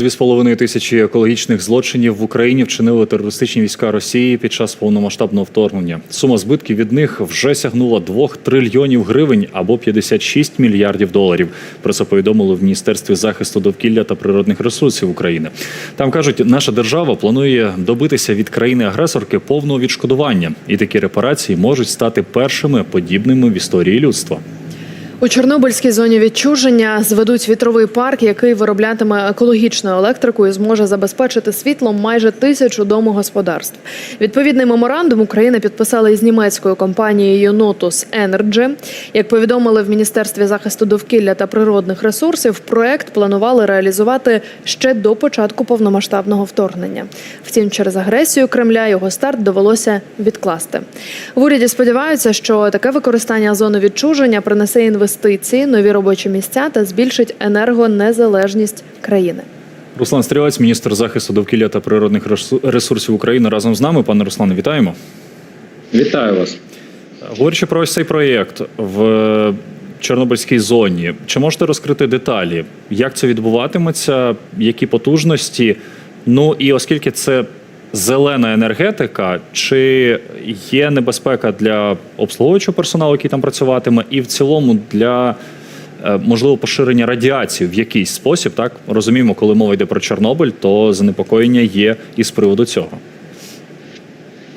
Дві з половиною тисячі екологічних злочинів в Україні вчинили терористичні війська Росії під час повномасштабного вторгнення. Сума збитків від них вже сягнула 2 трильйонів гривень або 56 мільярдів доларів. Про це повідомили в Міністерстві захисту довкілля та природних ресурсів України. Там кажуть, наша держава планує добитися від країни-агресорки повного відшкодування, і такі репарації можуть стати першими подібними в історії людства. У Чорнобильській зоні відчуження зведуть вітровий парк, який вироблятиме екологічну електрику і зможе забезпечити світлом майже тисячу домогосподарств. Відповідний меморандум Україна підписала із німецькою компанією Notus Energy. Як повідомили в Міністерстві захисту довкілля та природних ресурсів, проект планували реалізувати ще до початку повномасштабного вторгнення. Втім, через агресію Кремля його старт довелося відкласти. В уряді сподіваються, що таке використання зони відчуження принесе інвестиції, нові робочі місця та збільшить енергонезалежність країни. Руслан Стрілець, міністр захисту довкілля та природних ресу- ресурсів України, разом з нами. Пане Руслане, вітаємо. Вітаю вас. Говорячи про ось цей проєкт в Чорнобильській зоні, чи можете розкрити деталі, як це відбуватиметься, які потужності? Ну і оскільки це зелена енергетика, чи є небезпека для обслуговуючого персоналу, який там працюватиме, і в цілому для е, можливо поширення радіації в якийсь спосіб, так розуміємо, коли мова йде про Чорнобиль, то занепокоєння є і з приводу цього.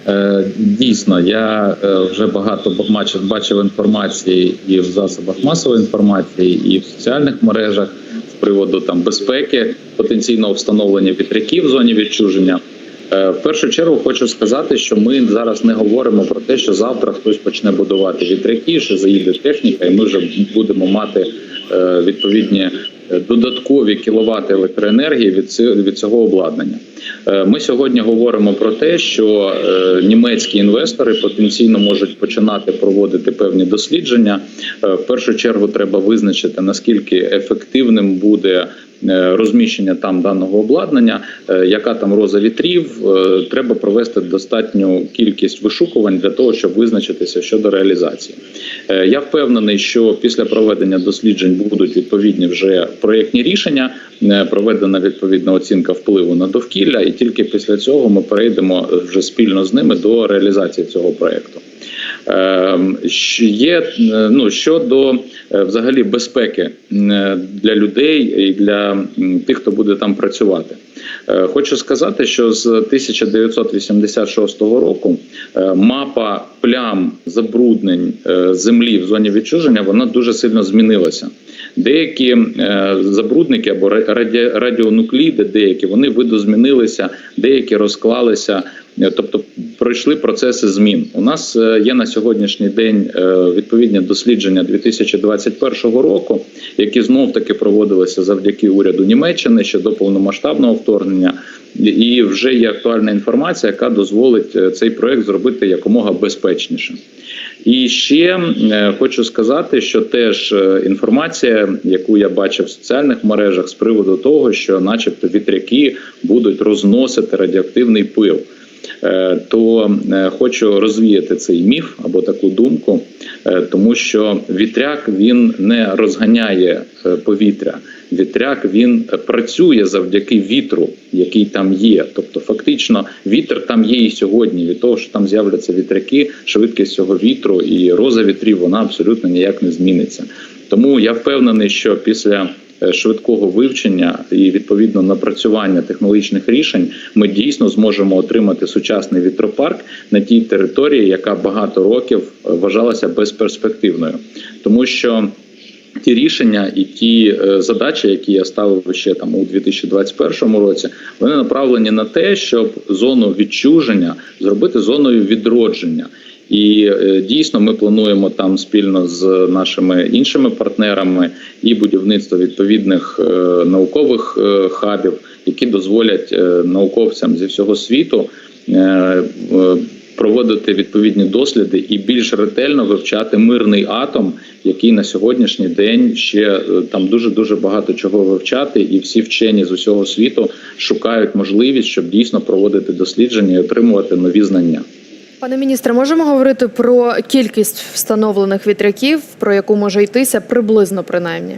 Е, Дійсно, я е, вже багато бачив, бачив інформації і в засобах масової інформації, і в соціальних мережах з приводу там безпеки потенційного встановлення вітряків в зоні відчуження. Е, В першу чергу хочу сказати, що ми зараз не говоримо про те, що завтра хтось почне будувати вітряки, що заїде техніка, і ми вже будемо мати е, відповідні е, додаткові кіловати електроенергії від цього обладнання. Е, Ми сьогодні говоримо про те, що е, німецькі інвестори потенційно можуть починати проводити певні дослідження. Е, В першу чергу треба визначити наскільки ефективним буде. Розміщення там даного обладнання, яка там роза вітрів, треба провести достатню кількість вишукувань для того, щоб визначитися щодо реалізації. Я впевнений, що після проведення досліджень будуть відповідні вже проєктні рішення, проведена відповідна оцінка впливу на довкілля, і тільки після цього ми перейдемо вже спільно з ними до реалізації цього проєкту. Ем, Є е, ну щодо е, взагалі безпеки е, для людей і для тих, хто буде там працювати. Е, Хочу сказати, що з 1986 року е, мапа плям забруднень е, землі в зоні відчуження вона дуже сильно змінилася. Деякі е, забрудники або радіонукліди, деякі вони видозмінилися, деякі розклалися, е, тобто пройшли процеси змін. У нас е, є на сьогоднішній день е, відповідні дослідження 2021 року, які знов таки проводилися завдяки уряду Німеччини ще до повномасштабного вторгнення. І вже є актуальна інформація, яка дозволить е, цей проект зробити якомога безпечнішим. І ще хочу сказати, що теж інформація, яку я бачив в соціальних мережах з приводу того, що, начебто, вітряки будуть розносити радіоактивний пил. Е, То е, хочу розвіяти цей міф або таку думку, е, тому що вітряк він не розганяє повітря. Вітряк він працює завдяки вітру, який там є. Тобто, фактично, вітер там є і сьогодні. Від того, що там з'являться вітряки, швидкість цього вітру і роза вітрів вона абсолютно ніяк не зміниться. Тому я впевнений, що після швидкого вивчення і відповідно напрацювання технологічних рішень ми дійсно зможемо отримати сучасний вітропарк на тій території, яка багато років е, вважалася безперспективною, тому що. Ті рішення і ті е, задачі, які я ставив ще там у 2021 році, вони направлені на те, щоб зону відчуження зробити зоною відродження. І е, дійсно ми плануємо там спільно з нашими іншими партнерами і будівництво відповідних е, наукових е, хабів, які дозволять науковцям зі всього світу проводити відповідні досліди і більш ретельно вивчати мирний атом, який на сьогоднішній день ще там дуже дуже багато чого вивчати, і всі вчені з усього світу шукають можливість, щоб дійсно проводити дослідження і отримувати нові знання. Пане міністре, можемо говорити про кількість встановлених вітряків, про яку може йтися приблизно принаймні?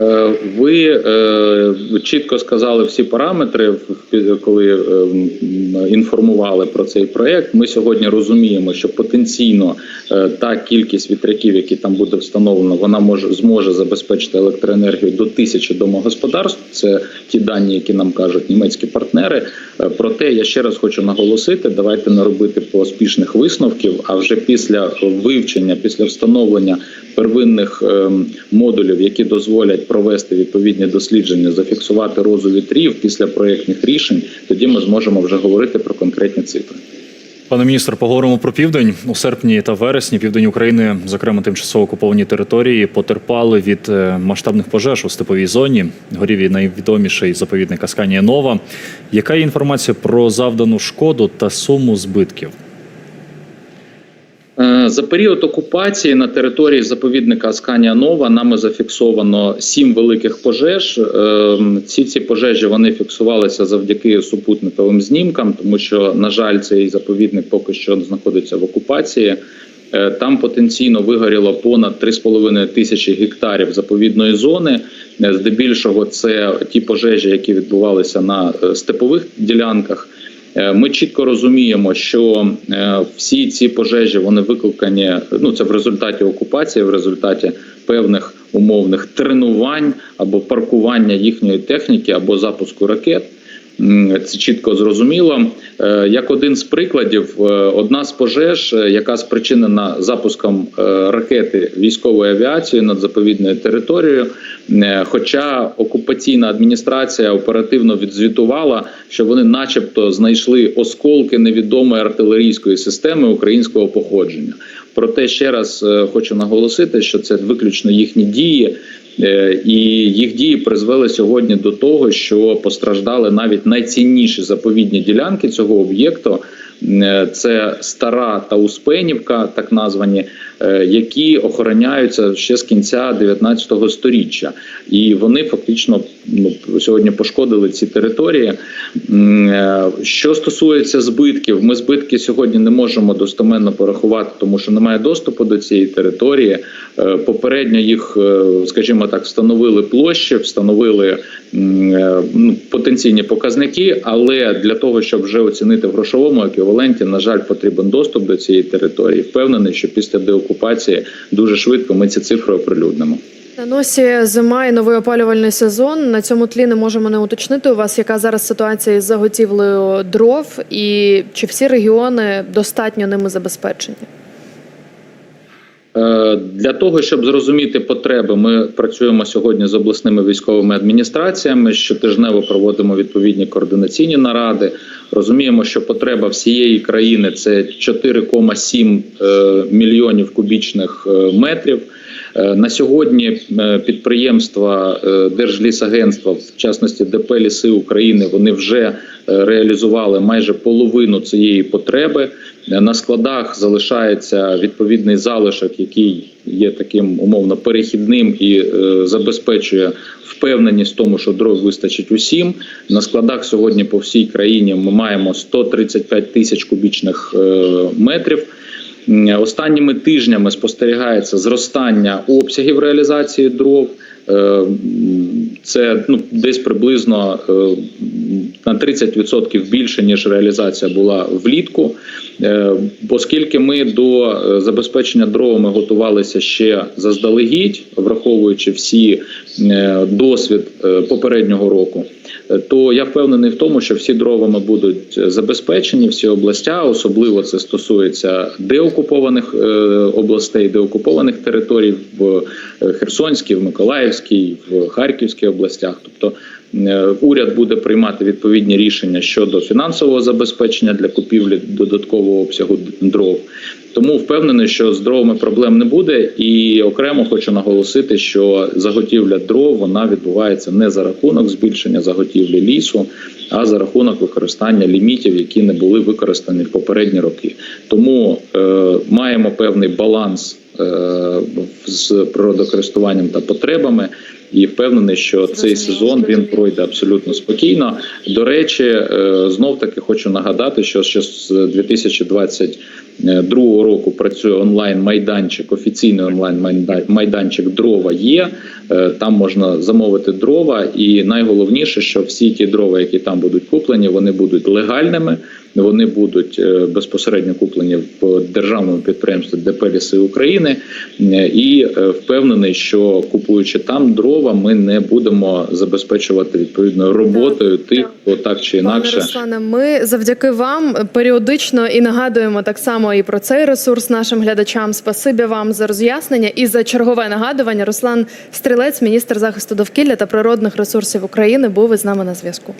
Е, Ви е, чітко сказали всі параметри, коли е, інформували про цей проект. Ми сьогодні розуміємо, що потенційно та кількість вітряків, які там буде встановлено, вона може зможе забезпечити електроенергію до тисячі домогосподарств. Це ті дані, які нам кажуть німецькі партнери. Проте я ще раз хочу наголосити: давайте не робити поспішних висновків. А вже після вивчення, після встановлення первинних ем, модулів, які дозволять провести відповідні дослідження, зафіксувати розу вітрів після проєктних рішень, тоді ми зможемо вже говорити про конкретні цифри. Пане міністр, поговоримо про південь у серпні та вересні. Південь України, зокрема тимчасово окуповані території, потерпали від е, масштабних пожеж у степовій зоні. Горів і найвідоміший заповідник Асканія Нова. Яка є інформація про завдану шкоду та суму збитків? Е, За період окупації на території заповідника Асканія Нова нами зафіксовано сім великих пожеж. Е, Ці ці пожежі вони фіксувалися завдяки супутниковим знімкам, тому що, на жаль, цей заповідник поки що знаходиться в окупації. Е, Там потенційно вигоріло понад 3,5 тисячі гектарів заповідної зони. Здебільшого це ті пожежі, які відбувалися на степових ділянках. Е, Ми чітко розуміємо, що е, всі ці пожежі вони викликані. Ну це в результаті окупації, в результаті певних умовних тренувань або паркування їхньої техніки, або запуску ракет. Це чітко зрозуміло. Е, Як один з прикладів, е, одна з пожеж, е, яка спричинена запуском ракети військової авіації над заповідною територією. Хоча окупаційна адміністрація оперативно відзвітувала, що вони, начебто, знайшли осколки невідомої артилерійської системи українського походження. Проте ще раз хочу наголосити, що це виключно їхні дії. Е, І їх дії призвели сьогодні до того, що постраждали навіть найцінніші заповідні ділянки цього об'єкту. Е, Це стара та Успенівка, так названі, е, які охороняються ще з кінця 19 століття, і вони фактично ну, сьогодні пошкодили ці території. Е, Що стосується збитків, ми збитки сьогодні не можемо достоменно порахувати, тому що немає доступу до цієї території. Попередньо їх, скажімо так, встановили площі, встановили ну, потенційні показники, але для того, щоб вже оцінити в грошовому еквіваленті, на жаль, потрібен доступ до цієї території. Впевнений, що після деокупації дуже швидко ми ці цифри оприлюднимо. На носі зима і новий опалювальний сезон. На цьому тлі не можемо не уточнити у вас, яка зараз ситуація із заготівлею дров, і чи всі регіони достатньо ними забезпечені? Е, Для того щоб зрозуміти потреби, ми працюємо сьогодні з обласними військовими адміністраціями. Щотижнево проводимо відповідні координаційні наради. Розуміємо, що потреба всієї країни це 4,7 е, мільйонів кубічних е, метрів. На сьогодні підприємства Держлісагентства, в частності ДП Ліси України, вони вже реалізували майже половину цієї потреби. На складах залишається відповідний залишок, який є таким умовно перехідним і е, забезпечує впевненість в тому, що дров вистачить усім. На складах сьогодні по всій країні ми маємо 135 тисяч кубічних е, метрів. Останніми тижнями спостерігається зростання обсягів реалізації дров. Е, Це ну десь приблизно е, на 30% більше ніж реалізація була влітку. Е, Оскільки ми до е, забезпечення дровами готувалися ще заздалегідь, враховуючи всі досвід е, попереднього року, е, то я впевнений в тому, що всі дровами будуть забезпечені, всі областя, особливо це стосується деокупованих е, областей, деокупованих територій в е, Херсонській, в Миколаївській, в Харківській областях. Тобто е, уряд буде приймати відповідні рішення щодо фінансового забезпечення для купівлі додаткового обсягу дров. Тому впевнений, що з дровами проблем не буде. І окремо хочу наголосити, що заготівля дров вона відбувається не за рахунок збільшення заготівлі лісу, а за рахунок використання лімітів, які не були використані в попередні роки. Тому е, маємо певний баланс е, з природокористуванням та потребами. І впевнений, що цей сезон він пройде абсолютно спокійно. До речі, знов таки хочу нагадати, що ще з е, другого року працює онлайн майданчик, офіційний онлайн майданчик дрова є. Е, Там можна замовити дрова, і найголовніше, що всі ті дрова, які там будуть куплені, вони будуть легальними. Вони будуть е, безпосередньо куплені в державному підприємстві ДП «Ліси України. Е, І е, впевнений, що купуючи там дрова, ми не будемо забезпечувати відповідною роботою тих, хто так чи Пане інакше. Руслане, ми завдяки вам періодично і нагадуємо так само і про цей ресурс нашим глядачам. Спасибі вам за роз'яснення і за чергове нагадування. Руслан Стрілець, міністр захисту довкілля та природних ресурсів України, був із нами на зв'язку.